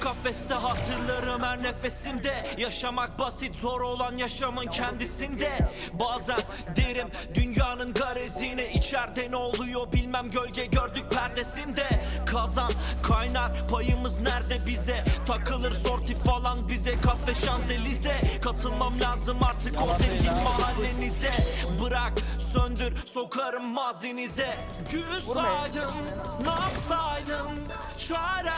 kafeste hatırlarım her nefesimde. Yaşamak basit zor olan yaşamın kendisinde. Bazen derim dünyanın garezine içeride ne oluyor bilmem. Gölge gördük perdesinde. Kazan kaynar payımız nerede bize? Takılır sorti falan bize. Kahve şanzelize Katılmam lazım artık o zengin mahallenize. Bırak söndür sokarım mazinize. Gül saydım ne yapsaydım? Yok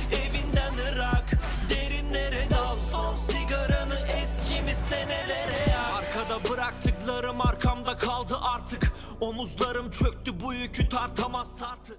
bıraktıklarım arkamda kaldı artık. Omuzlarım çöktü bu yükü tartamaz tartı